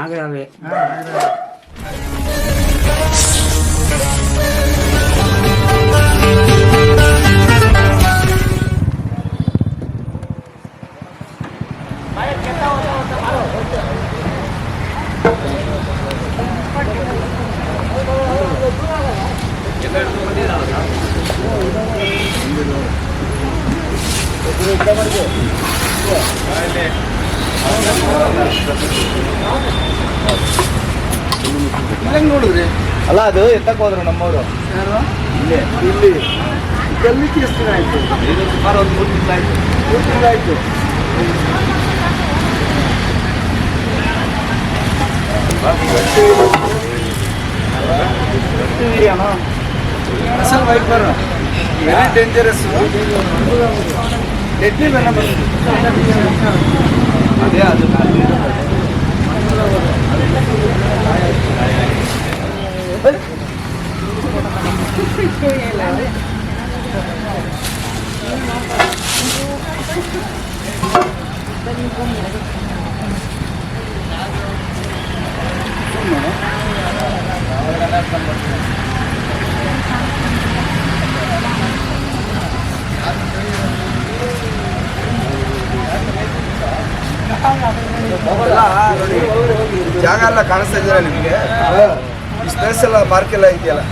ஆகவே Thank you. ಅಲ್ಲ ಅದು ಎತ್ತಕ್ಕೆ ಹೋದ್ರು ನಮ್ಮವರು ಯಾರು ಇಲ್ಲೇ ಇಲ್ಲಿ ಕಲ್ಲಿಕ್ಕೆ ಎಷ್ಟು ದಿನ ಆಯ್ತು ಇದು ಸುಮಾರು ಒಂದು ಮೂರು ತಿಂಗಳಾಯ್ತು ಮೂರು ತಿಂಗಳಾಯ್ತು అసలు వైపర్ వెరీ డేంజరస్ ఎట్టి వెళ్ళమని అదే అది Thank you. ಜಾಗ ಎಲ್ಲ ಕಾಣಿಸ್ತಾ ಇದೆಯಲ್ಲ ನಿಮಗೆ? ಈ ಸ್ಪೇಸ್ ಎಲ್ಲ ಪಾರ್ಕ್ ಎಲ್ಲ ಇದೆಯಲ್ಲ?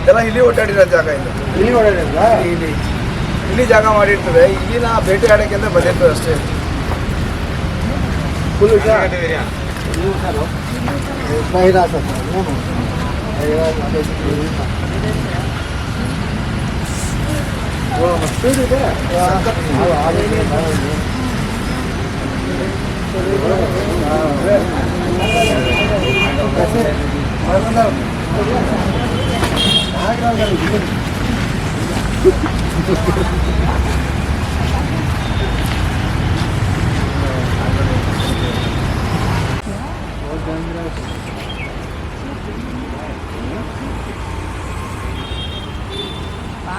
ಇದೆಲ್ಲ ಇಲ್ಲಿ ಓಡಾಡಿರೋ ಜಾಗ ಇದು. ಇಲ್ಲಿ ಓಡಾಡಿದ್ರಾ ಇಲ್ಲಿ ಇಲ್ಲಿ ಜಾಗ ಮಾಡಿರ್ತದೆ. ಇಲ್ಲಿನ ಭೇಟಿ ಆಡೋಕ್ಕೆ ಅಂತ ಬಜೆಟ್ ಅಷ್ಟೇ. ಫುಲ್ આ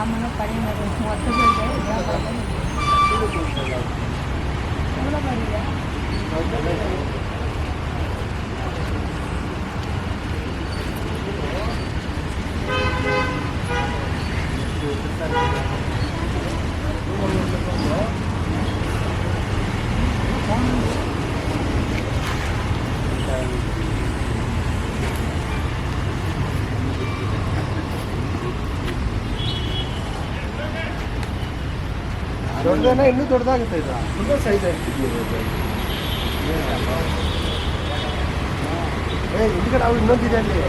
મને પડી નથી હું અસર થઈ જાય ದೊಡ್ಡದೇನ ಇನ್ನೂ ದೊಡ್ಡದಾಗುತ್ತೆ ಇದು ತುಂಬ ಸೈಜ್ ಆಗ್ತಿದ್ವಿ ಏ ಇದಕ್ಕೆ ನಾವು ಇನ್ನೊಂದಿದೆ ಅಲ್ಲಿ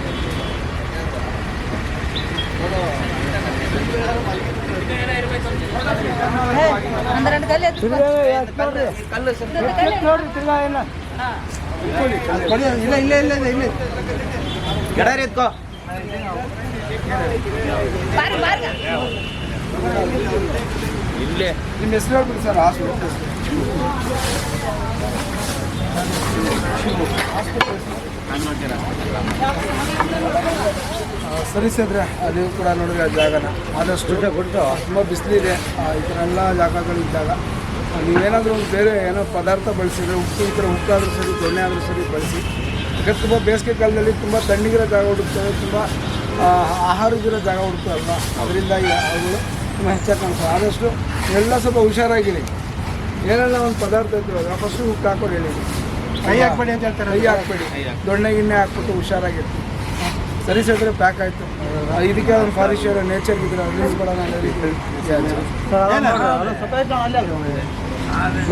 Thank you. ಇಲ್ಲ ಇಲ್ಲ ಇಲ್ಲ ಇಲ್ಲ ಇಲ್ಲಿ ಎಡಾರಿ ಎತ್ಕೋ ಇಲ್ಲೇ ನಿಮ್ಮ ಹೆಸರು ಹೇಳ್ಬಿಡಿ ಸರ್ ಹಾಸ್ಪಿಟಲ್ ಹಾಸ್ಪಿಟಲ್ ಸದ್ರೆ ಅದು ಕೂಡ ನೋಡಿದ್ರೆ ಆ ಜಾಗನ. ಆದಷ್ಟು ಕೊಟ್ಟು ತುಂಬ ಬಿಸಿಲಿದೆ. ಈ ಥರ ಎಲ್ಲ ಜಾಗಗಳಿದ್ದಾಗ ನೀವೇನಾದರೂ ಬೇರೆ ಏನೋ ಪದಾರ್ಥ ಬಳಸಿದ್ರೆ, ಉಪ್ಪು ಈ ಥರ ಉಪ್ಪಾದರೂ ಸರಿ ದೊಣ್ಣೆ ಆದರೂ ಸರಿ ಬಳಸಿ. ಯಾಕಂದ್ರೆ ತುಂಬ ಬೇಸಿಗೆ ಕಾಲದಲ್ಲಿ ತುಂಬ ತಣ್ಣಗಿರೋ ಜಾಗ ಹುಡುಕ್ತವೆ, ತುಂಬ ಆಹಾರದಿರೋ ಜಾಗ ಹುಡುಕ್ತವಲ್ವ? ಅದರಿಂದಾಗಿ ಅವುಗಳು ತುಂಬ ಹೆಚ್ಚಾಗಿ ಕಾಣಿಸ್ತವೆ ಆದಷ್ಟು ಎಲ್ಲ ಸ್ವಲ್ಪ ಹುಷಾರಾಗಿರಿ. ಏನೆಲ್ಲ ಒಂದು ಪದಾರ್ಥ ಇರ್ತೀವಲ್ಲ ಫಸ್ಟು ಉಪ್ಪು ಹಾಕೋರು ಹೇಳಿ ಕೈ ಹಾಕ್ಬೇಡಿ ಅಂತ ಹೇಳ್ತಾರೆ. ಕೈ ಹಾಕ್ಬೇಡಿ. ದೊಣ್ಣೆ ಗಿಣ್ಣೆ ಹಾಕ್ಬಿಟ್ಟು ಹುಷಾರಾಗಿತ್ತು ಸರಿ ಸೇರಿದ್ರೆ ಪ್ಯಾಕ್ ಆಯಿತು ಇದಕ್ಕೆ ಒಂದು ಫಾರೆಸ್ಟ್ ನೇಚರ್ ಇದ್ರೆ ಅನ್ನೋ ರೀತಿ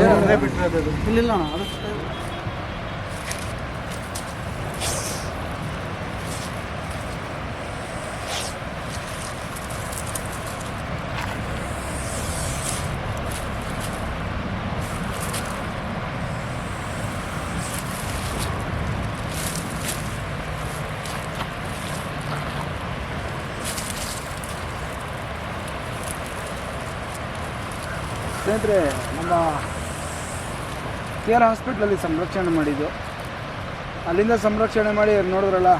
ಏನಂದ್ರೆ ಬಿಟ್ಟಿರೋದು ಇಲ್ಲ ಸ್ನೇಹಿತರೆ ನಮ್ಮ ಕೆ ಆರ್ ಹಾಸ್ಪಿಟ್ಲಲ್ಲಿ ಸಂರಕ್ಷಣೆ ಮಾಡಿದ್ದು. ಅಲ್ಲಿಂದ ಸಂರಕ್ಷಣೆ ಮಾಡಿ ನೋಡಿದ್ರಲ್ಲ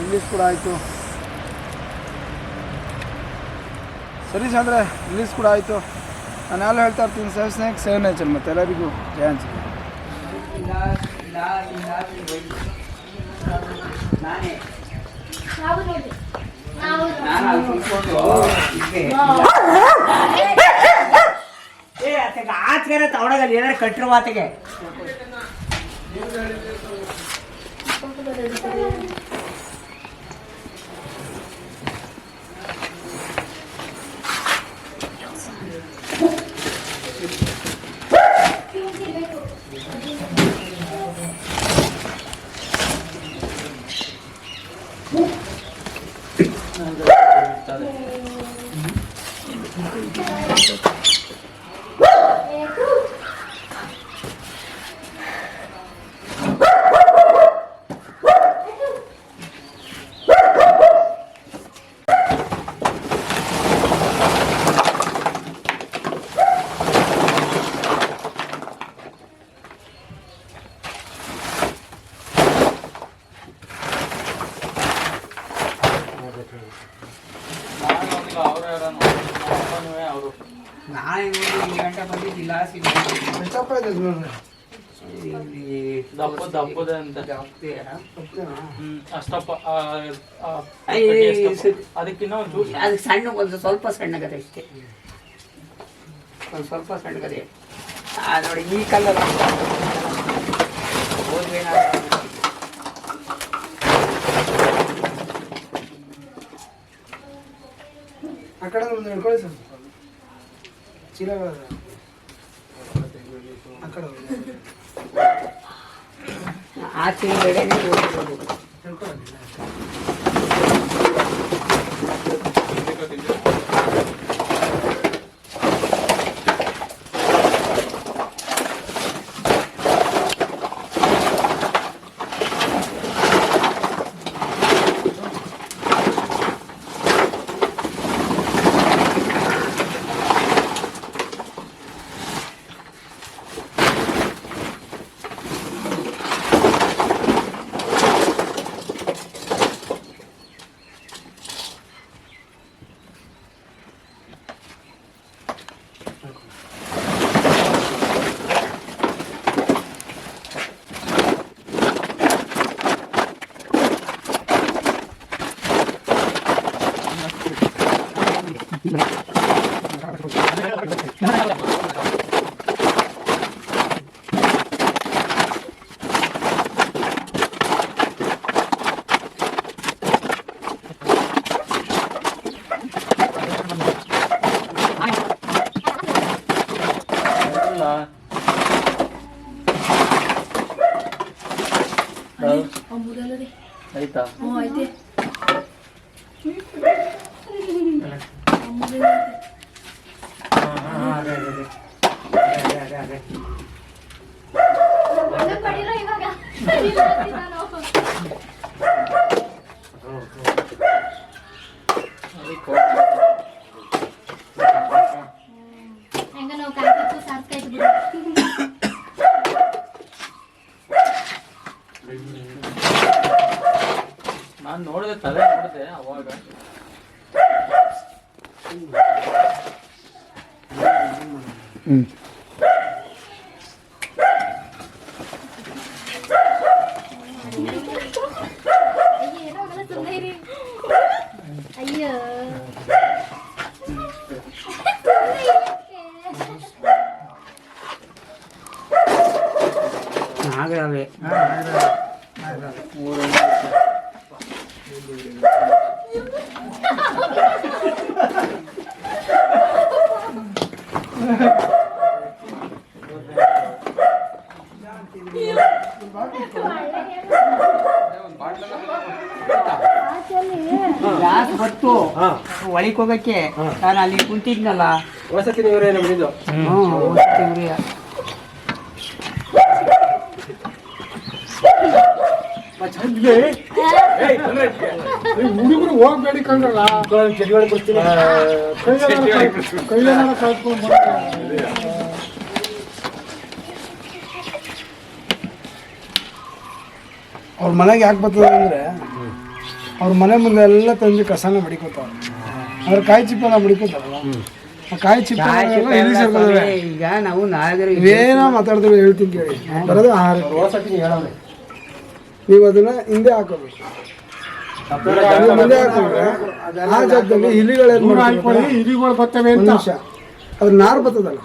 ರಿಲೀಸ್ ಕೂಡ ಆಯಿತು. ಸರಿ ಅಂದರೆ ರಿಲೀಸ್ ಕೂಡ ಆಯಿತು. ನಾನು ಎಲ್ಲ ಹೇಳ್ತಾ ಇರ್ತೀನಿ ಸೇವ್ ಸ್ನೇಕ್ ಸೇವ್ ನೇಚರ್ ಮತ್ತು ಎಲ್ಲರಿಗೂ ಜಯ ಅನ್ಸುತ್ತೆ ನಾನೇ. ಹೀಗೆ ಏ ತವಡಗಲ್ಲಿ ಏನಾರು ಕಟ್ಟಿರುವ ಆತೆಗೆ ಅದಕ್ಕಿನ್ನ ಒಂದು ಚೂರು ಅದು ಸಣ್ಣ ಒಂದು ಸ್ವಲ್ಪ ಸಣ್ಣಗದೆ ಅಷ್ಟೇ ಒಂದು ಸ್ವಲ್ಪ ಸಣ್ಣಗದೆ ನೋಡಿ, ಈ ಕಲ್ಲಲ್ಲ ಹೋದ್ವೇನಾದ್ರು ಆ ಕಡೆ ಒಂದು ಹಿಡ್ಕೊಳ್ಳಿ ಸರ್ ಚೀಲಗಳ ಆ ಕಡೆ ಒಂದು ಆಚೆ ಕಡೆನೇ ಹೋಗ್ಬೋದು ಹಿಡ್ಕೊಳ್ಳಿ ಇಲ್ಲ. 嗯。哎呀！拿给他呗，拿过来，拿过来。ಒಳಗೆ ಹೋಗಕ್ಕೆ ನಾನು ಅಲ್ಲಿ ಕುಂತಿದ್ನಲ್ಲ. ವಸತಿ ಬಿಡಿದ್ದು ಹ್ಞೂ ವಸತಿ. ಹುಡುಗರು ಹೋಗ್ಬೇಡಿ ಕಂಡ್ರಲ್ಲ ಕಳ್ಸ್ಕೊಂಡು ಅವ್ರ ಮನೆಗೆ ಯಾಕೆ ಬರ್ತದೆ ಅಂದ್ರೆ ಅವ್ರ ಮನೆ ಮುಂದೆ ಎಲ್ಲ ತಂದು ಕಸನ ಮಡಿಕೋತಾವ ಅವ್ರ ಕಾಯಿ ಚಿಪ್ಪೆಲ್ಲ ಮಡಿಕೋತಾರಲ್ಲ ಆ ಕಾಯಿ ಚಿಪ್ಪೆ ಈಗ ನಾವು ನಾಗರ ಏನೋ ಮಾತಾಡ್ತೀವಿ ಹೇಳ್ತೀನಿ ಕೇಳಿ. ಬರೋದು ಆಹಾರ. ನೀವು ಅದನ್ನ ಹಿಂದೆ ಹಾಕೋಬೇಕು. ನೀವು ಮುಂದೆ ಹಾಕೊಂಡ್ರೆ ಆ ಜಾಗದಲ್ಲಿ ಇಲಿಗಳು ಬರ್ತವೆ ಅಂತ. ನಿಮಿಷ. ಅದು ನಾರು ಬರ್ತದಲ್ಲ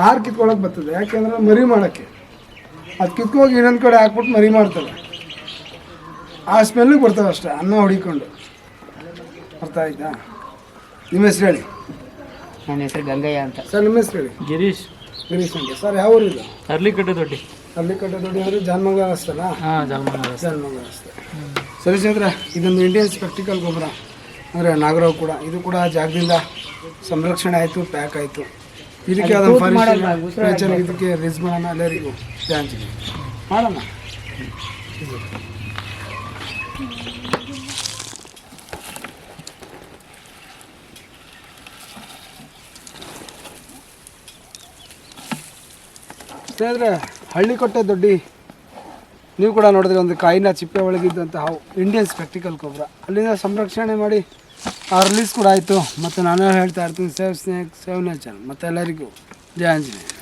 ನಾರು ಕಿತ್ಕೊಳಕ್ ಬರ್ತದೆ. ಯಾಕೆಂದ್ರೆ ಮರಿ ಮಾಡೋಕ್ಕೆ. ಅದು ಕಿತ್ಕೋಗಿ ಇನ್ನೊಂದು ಕಡೆ ಹಾಕ್ಬಿಟ್ಟು ಮರಿ ಮಾಡ್ತಾರೆ ಆ ಸ್ಮೆಲ್ಲಿಗೆ ಬರ್ತವೆ ಅಷ್ಟೇ ಅನ್ನ ಹೊಡಿಕೊಂಡು. ಅರ್ಥ ಆಯ್ತಾ? ನಿಮ್ಮ ಹೆಸರು ಹೇಳಿ? ನನ್ನ ಹೆಸರು ಗಂಗಯ್ಯ ಅಂತ. ಸರ್ ನಿಮ್ಮ ಹೆಸರು ಹೇಳಿ? ಗಿರೀಶ್. ಗಿರೀಶ್ ಅಂತ ಸರ್ ಯಾವ ಊರಿದು ಅರ್ಲಿಕಟ್ಟೆ ದೊಡ್ಡಿ. ಅರ್ಲಿಕಟ್ಟೆ ಕಟ್ಟೆ ದೊಡ್ಡಿ ಅಂದರೆ ಜಾನ್ಮಂಗಲ ಹಾಂ ಜನ್ಮಂಗ ಜನ್ಮಂಗ ಜಾನ್ಮಂಗಲ ರಸ್ತೆ. ಸರಿ ಚಂದ್ರ ಇದೊಂದು ಇಂಡಿಯನ್ ಸ್ಪೆಕ್ಟಿಕಲ್ ಗೊಬ್ಬರ. ಅಂದರೆ ನಾಗರಾವ್ ಕೂಡ. ಇದು ಕೂಡ ಆ ಜಾಗದಿಂದ ಸಂರಕ್ಷಣೆ ಆಯಿತು ಪ್ಯಾಕ್ ಆಯಿತು. ಇದಕ್ಕೆ ಅದು ಅದನ್ನು ಇದಕ್ಕೆ ರಿಸ್ ಮಾಡೋಣ. ಎಲ್ಲರಿಗೂ. ಥ್ಯಾಂಕ್ಸ್ ಮಾಡೋಣ? ಸ್ನೇಹಿತರೆ, ಹಳ್ಳಿ ಕೊಟ್ಟೆ ದೊಡ್ಡಿ, ನೀವು ಕೂಡ ನೋಡಿದ್ರೆ ಒಂದು ಕಾಯಿನ ಚಿಪ್ಪೆ ಒಳಗಿದ್ದಂತಹ ಇಂಡಿಯನ್ ಸ್ಪೆಕ್ಟಿಕಲ್ ಕೊಬ್ಬರ ಅಲ್ಲಿಂದ ಸಂರಕ್ಷಣೆ ಮಾಡಿ, ಆ ರಿಲೀಸ್ ಕೂಡ ಆಯಿತು. ಮತ್ತು ನಾನು ಹೇಳ್ತಾ ಇರ್ತೀನಿ, ಸೇವ್ ಸ್ನೇಕ್ ಸೇವ್ ನೇಚರ್ ಮತ್ತೆ ಎಲ್ಲರಿಗೂ ಜಯ ಆಂಜನೇಯ.